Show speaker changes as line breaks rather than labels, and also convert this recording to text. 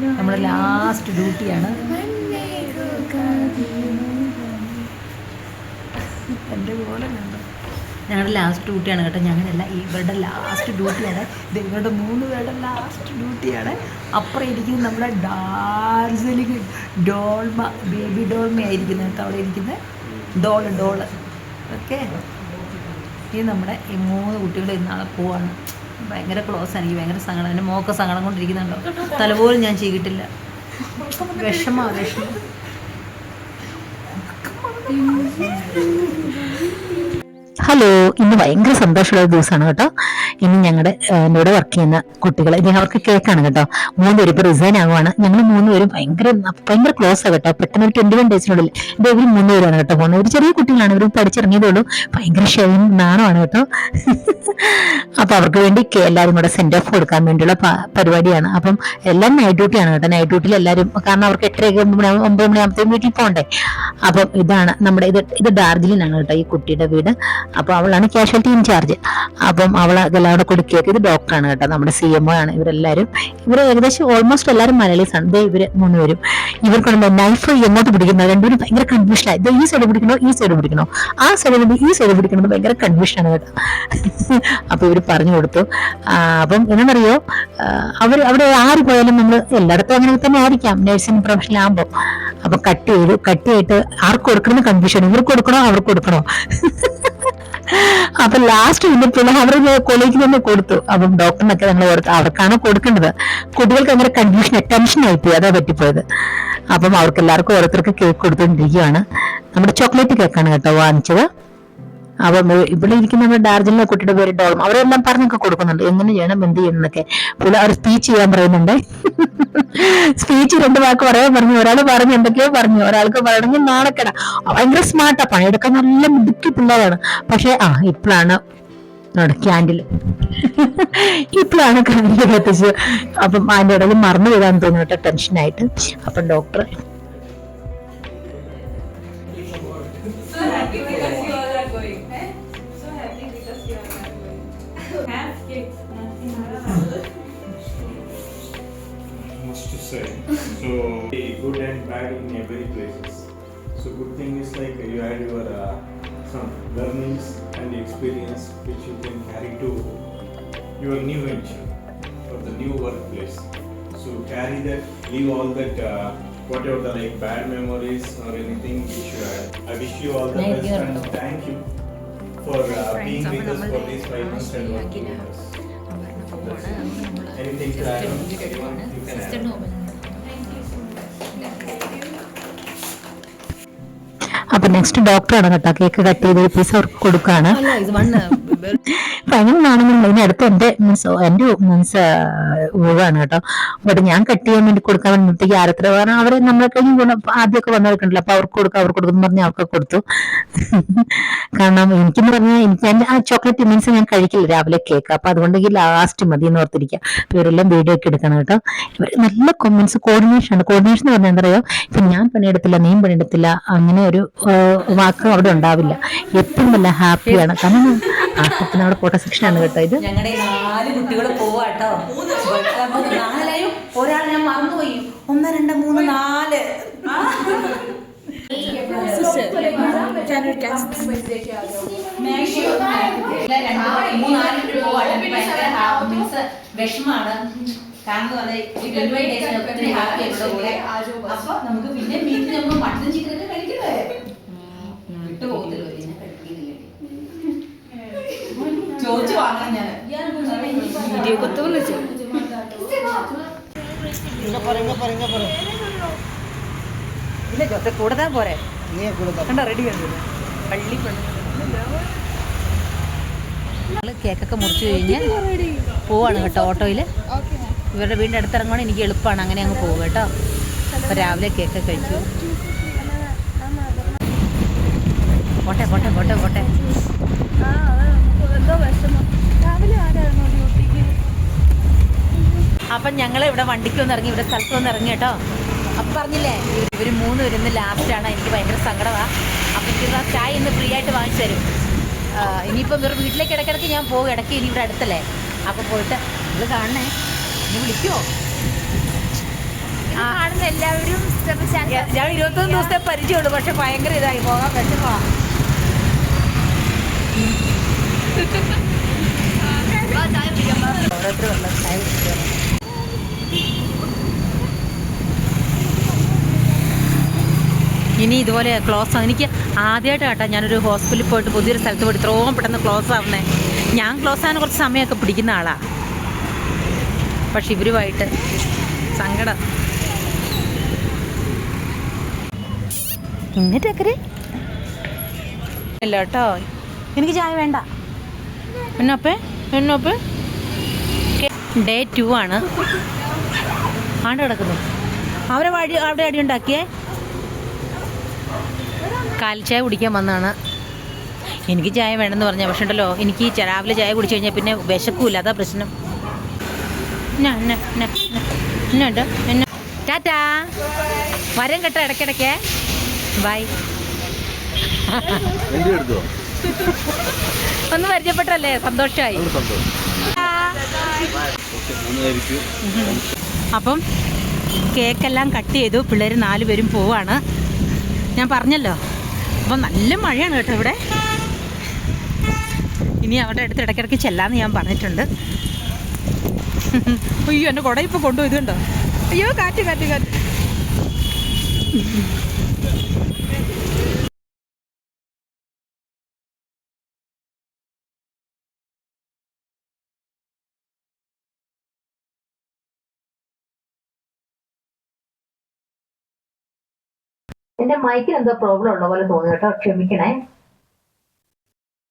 നമ്മുടെ ലാസ്റ്റ് ഡ്യൂട്ടിയാണ് എന്റെ പോലെ കണ്ടോ? ഞങ്ങളുടെ ലാസ്റ്റ് ഡ്യൂട്ടിയാണ് കേട്ടോ. ഞങ്ങളല്ല ഇവരുടെ ലാസ്റ്റ് ഡ്യൂട്ടിയാണ് ഇത് ഇവരുടെ മൂന്ന് പേരുടെ ലാസ്റ്റ് ഡ്യൂട്ടിയാണ് അപ്പുറം ഇരിക്കുന്നത് നമ്മുടെ ഡാർജിലിംഗ് ഡോൾമ ബേബി ഡോൾമ ആയിരിക്കുന്നത് കേട്ടോ അവിടെ ഇരിക്കുന്നത്. Doll doll okay? ഇത് നമ്മുടെ ഈ മൂന്ന് കുട്ടികൾ ഇന്നാളെ പോവാണ്. ഭയങ്കര ക്ലോസ് എനിക്ക് ഭയങ്കര സങ്കടം. എന്റെ മോക്ക സങ്കടം കൊണ്ടിരിക്കുന്നുണ്ടോ? തലപോലും ഞാൻ ചെയ്തിട്ടില്ല. വിഷമാ വിഷമം. ഹലോ ഇന്ന് ഭയങ്കര സന്തോഷമുള്ള ദിവസമാണ് കേട്ടോ. ഇന്ന് ഞങ്ങളുടെ എന്നോട് വർക്ക് ചെയ്യുന്ന കുട്ടികൾ ഇനി അവർക്ക് കേക്കാണ് കേട്ടോ. മൂന്ന് പേര് റിസൈൻ ആകുവാണ് ഞങ്ങൾ മൂന്ന് പേരും ഭയങ്കര ഭയങ്കര ക്ലോസ് ആണ് കേട്ടോ. പെട്ടെന്ന് ഒരു ട്വന്റി വൺ ഡേയ്സിനുള്ളിൽ ഇത് ഇവർ മൂന്ന് പേരാണ് കേട്ടോ പോകുന്നത്. ഒരു ചെറിയ കുട്ടികളാണ്. ഇവർ പഠിച്ചിറങ്ങിയതേ ഉള്ളൂ. ഭയങ്കര ഷെയും നാണമാണ് കേട്ടോ. അപ്പൊ അവർക്ക് വേണ്ടി എല്ലാവരും കൂടെ സെൻഡ് ഓഫ് കൊടുക്കാൻ വേണ്ടിയുള്ള പരിപാടിയാണ്. അപ്പം എല്ലാം നൈറ്റ് ഡ്യൂട്ടിയാണ് കേട്ടോ. നൈറ്റ് ഡ്യൂട്ടിയിൽ എല്ലാവരും കാരണം അവർക്ക് എട്ടരയൊക്കെ ഒമ്പത് മണിയാകുമ്പോഴത്തേക്കും വീട്ടിൽ പോകണ്ടേ അപ്പം ഇതാണ് നമ്മുടെ ഇത് ഇത് ഡാർജിലിംഗ് ആണ് കേട്ടോ ഈ കുട്ടിയുടെ വീട്. അപ്പോൾ അവളാണ് കാഷ്വാലിറ്റി ഇൻചാർജ് അപ്പം അവൾ എല്ലാവരും കൊടുക്കുകയൊക്കെ ഇത് ഡോക്ടറാണ് കേട്ടോ നമ്മുടെ സി എം ഒ ആണ്. ഇവരെല്ലാവരും ഇവർ ഏകദേശം ഓൾമോസ്റ്റ് എല്ലാവരും മലയാളീസ് ആണ്. ദേ ഇവർ മൂന്നുപേരും. ഇവർക്കുണ്ട് നൈഫ് എങ്ങോട്ട് പിടിക്കുന്നത് രണ്ടുപേരും ഭയങ്കര കൺഫ്യൂഷനായി ഇത് ഈ സൈഡ് പിടിക്കണോ? ഈ സൈഡ് പിടിക്കണോ? ആ സൈഡിൽ നിന്ന് ഈ സൈഡ് പിടിക്കണത് ഭയങ്കര കൺഫ്യൂഷനാണ് കേട്ടോ. അപ്പോൾ ഇവർ പറഞ്ഞു കൊടുത്തു. അപ്പം എന്നറിയോ അവർ അവിടെ ആര് പോയാലും നമ്മൾ എല്ലായിടത്തും അങ്ങനെ തന്നെ ആയിരിക്കാം. നഴ്സിംഗ് പ്രൊഫഷണൽ ആകുമ്പോൾ അപ്പൊ കട്ട് ചെയ്തു കട്ട് ചെയ്തിട്ട് ആർക്ക് കൊടുക്കണമെന്ന് കൺഫ്യൂഷൻ ഇവർക്ക് കൊടുക്കണോ? അവർക്ക് കൊടുക്കണോ? അപ്പൊ ലാസ്റ്റ് പിന്നെ അവരുടെ കോളേജിൽ തന്നെ കൊടുത്തു. അപ്പം ഡോക്ടറിനൊക്കെ ഞങ്ങൾ ഓർത്ത് അവർക്കാണ് കൊടുക്കേണ്ടത്. കുട്ടികൾക്ക് അങ്ങനെ കൺഫ്യൂഷൻ ടെൻഷൻ ആയിപ്പോയി. അതാ പറ്റിപ്പോയത്. അപ്പം അവർക്ക് എല്ലാവർക്കും ഓരോരുത്തർക്ക് കേക്ക് കൊടുത്തുകൊണ്ടിരിക്കുകയാണ് നമ്മുടെ ചോക്ലേറ്റ് കേക്കാണ് കേട്ടോ വാങ്ങിച്ചത്. അപ്പം ഇവിടെ ഇരിക്കുന്ന നമ്മുടെ ഡാർജിലിലെ കുട്ടിയുടെ പേര് ഡോളം അവരെല്ലാം പറഞ്ഞൊക്കെ കൊടുക്കുന്നുണ്ട്. എങ്ങനെ ചെയ്യണം എന്ത് ചെയ്യണം എന്നൊക്കെ. പുള്ളി അവർ സ്പീച്ച് ചെയ്യാൻ പറയുന്നുണ്ട്. സ്പീച്ച് രണ്ട് വാക്ക് പറയാൻ പറഞ്ഞു. ഒരാൾ പറഞ്ഞു എന്തൊക്കെയോ പറഞ്ഞു. ഒരാൾക്ക് പറയണമെങ്കിൽ നാണക്കട. ഭയങ്കര സ്മാർട്ടാ. പണിയെടുക്കാൻ നല്ല മിടുക്കി പിള്ളേരാണ്. പക്ഷെ ആ ഇപ്പോഴാണ് ക്യാൻഡിൽ ഇപ്പോഴാണ് ക്യാൻഡിൽ കത്തിച്ച് അപ്പം അതിന്റെ ഇടയിൽ മറന്നു വരാൻ തോന്നുന്നു കേട്ടോ. ടെൻഷനായിട്ട്. അപ്പം doctor
happy
much to say. So good and bad in every places. So good thing is like you had your uh, some learnings and experience which you can carry to your new venture or the new workplace. So carry that, leave all that. Uh, Whatever the like bad memories or anything which you had, I wish you all the
Thank
best
you.
and thank you for uh, being with us for these five months and working with us. To add on? Anyone? You can add.
അപ്പൊ next ഡോക്ടറാണ് കേട്ടോ cake cut ചെയ്ത് piece അവർക്ക് കൊടുക്കാണ് ഭയങ്കര നാണെന്നുള്ള ഇനി അടുത്ത് എന്റെ മീൻസ് എന്റെ മീൻസ് ഊഴാണ് കേട്ടോ. ബട്ട് ഞാൻ കട്ട് ചെയ്യാൻ വേണ്ടി കൊടുക്കാൻ വേണ്ടിത്തേക്ക് ആരത്ര കാരണം അവരെ നമ്മളെ കഴിഞ്ഞ് ഗുണം ആദ്യമൊക്കെ വന്നവർക്കുണ്ടല്ലോ അപ്പൊ അവർക്ക് കൊടുക്കാം അവർക്ക് കൊടുക്കും പറഞ്ഞ് അവർക്ക് കൊടുത്തു. കാരണം എനിക്കെന്ന് പറഞ്ഞാൽ എനിക്ക് എന്റെ ആ ചോക്ലേറ്റ് മീൻസ് ഞാൻ കഴിക്കില്ല. രാവിലെ കേക്ക്. അപ്പൊ അതുകൊണ്ട് ഈ ലാസ്റ്റ് മതി എന്ന് ഓർത്തിരിക്കുക ഇവരെല്ലാം വീഡിയോ ഒക്കെ എടുക്കണം കേട്ടോ. ഇവർ നല്ല കൊമൻസ് കോർഡിനേഷൻ ആണ്. കോർഡിനേഷൻ എന്ന് പറഞ്ഞാൽ എന്താ പറയുക ഇപ്പൊ ഞാൻ പണിയെടുത്തില്ല നീ പണിയെടുത്തില്ല അങ്ങനെ ഒരു വാക്ക് അവിടെ ഉണ്ടാവില്ല. എപ്പോഴും നല്ല ഹാപ്പിയാണ് കാരണം പിന്നെ അവിടെ ഫോട്ടോ സെക്ഷൻ ആണ് കേട്ടോ ഇത്.
ഞങ്ങളുടെ നാല് കുട്ടികൾ പോവാട്ടോ നാലായും ഒരാൾ ഞാൻ മറന്നുപോയി. ഒന്ന് രണ്ട് മൂന്ന് നാല്. വിഷമാണ്. കാരണം ഈ ഡേയ്സിന് ഒത്തിരി ഹാപ്പി അപ്പൊ നമുക്ക് പിന്നെ വീട്ടിൽ നമ്മൾ മട്ടൻ ഇല്ല ജോത്തെ കൂടെ താൻ പോരെ. കണ്ട റെഡി പള്ളി ഞങ്ങൾ കേക്കൊക്കെ മുറിച്ച് കഴിഞ്ഞ് പോവാണ് കേട്ടോ ഓട്ടോയിൽ ഇവരുടെ വീടിന്റെ അടുത്തിറങ്ങുവാണ് എനിക്ക് എളുപ്പമാണ് അങ്ങനെ അങ്ങ് പോകും കേട്ടോ. അപ്പോൾ രാവിലെ കേക്ക് കഴിച്ചു. പോട്ടെ പോട്ടെ പോട്ടെ പോട്ടെ. അപ്പം ഞങ്ങൾ ഇവിടെ വണ്ടിക്ക് ഒന്ന് ഇറങ്ങി ഇവിടെ സ്ഥലത്ത് ഒന്ന് ഇറങ്ങി കേട്ടോ. അപ്പം പറഞ്ഞില്ലേ ഇവർ മൂന്ന് വരുന്ന ലാസ്റ്റാണ് എനിക്ക് ഭയങ്കര സങ്കടമാണ് അപ്പം എനിക്ക് ആ ചായ ഇന്ന് ഫ്രീ ആയിട്ട് വാങ്ങിച്ചു തരും. ഇനിയിപ്പം ഇവർ വീട്ടിലേക്ക് ഇടയ്ക്കിടയ്ക്ക് ഞാൻ പോകും. ഇടയ്ക്ക് ഇനി ഇവിടെ അടുത്തല്ലേ. അപ്പം പോയിട്ട് നിങ്ങൾ കാണണേ. ഇനി വിളിക്കുമോ
കാണുന്ന എല്ലാവരും
ഞാൻ ഇരുപത്തൊന്ന് ദിവസത്തെ പരിചയമുള്ളൂ. പക്ഷെ ഭയങ്കര ഇതായി. പോകാൻ പറ്റുമോ? ഇനി ഇതുപോലെ ക്ലോസ് ആണ് എനിക്ക് ആദ്യമായിട്ട് കേട്ടോ ഞാനൊരു ഹോസ്പിറ്റലിൽ പോയിട്ട് പുതിയൊരു സ്ഥലത്ത് പോയിട്ട് ഇത്രയും പെട്ടെന്ന് ക്ലോസ് ആവുന്നേ. ഞാൻ ക്ലോസ് ആകാൻ കുറച്ച് സമയമൊക്കെ പിടിക്കുന്ന ആളാണ് പക്ഷെ ഇവരുമായിട്ട് സങ്കടം. എന്നിട്ടക്കരെ ഇല്ല കേട്ടോ. എനിക്ക് ചായ വേണ്ട. എന്നപ്പേ? എന്നപ്പേ? ഡേ ടു ആണ്. ആണ്ട് കിടക്കുന്നു. അവരെ വഴി അവിടെ അടി ഉണ്ടാക്കിയേ? കാലിച്ചായ കുടിക്കാൻ വന്നതാണ് എനിക്ക് ചായ വേണമെന്ന് പറഞ്ഞാൽ പക്ഷേ ഉണ്ടല്ലോ എനിക്ക് ഈ രാവിലെ ചായ കുടിച്ചു കഴിഞ്ഞാൽ പിന്നെ വിശക്കൂല അതാ പ്രശ്നം. എന്നുണ്ട് എന്നാ? ടാറ്റാ. വരം കേട്ടോ ഇടയ്ക്കിടയ്ക്ക്. ബൈ. ഒന്ന് പരിചയപ്പെട്ടല്ലേ സന്തോഷമായി അപ്പം കേക്കെല്ലാം കട്ട് ചെയ്തു. പിള്ളേർ നാലുപേരും പോവാണ്. ഞാൻ പറഞ്ഞല്ലോ. അപ്പം നല്ല മഴയാണ് കേട്ടോ ഇവിടെ. ഇനി അവിടെ അടുത്ത് ഇടയ്ക്കിടയ്ക്ക് ചെല്ലാന്ന് ഞാൻ പറഞ്ഞിട്ടുണ്ട്. അയ്യോ എന്റെ കുട ഇപ്പോൾ കൊണ്ടുപോയി കണ്ടോ അയ്യോ കാറ്റ് കാറ്റ് കാറ്റ്.
എന്റെ മൈക്കിൽ എന്തോ പ്രോബ്ലം ഉള്ള പോലെ തോന്നുന്നു കേട്ടോ. ക്ഷമിക്കണേ.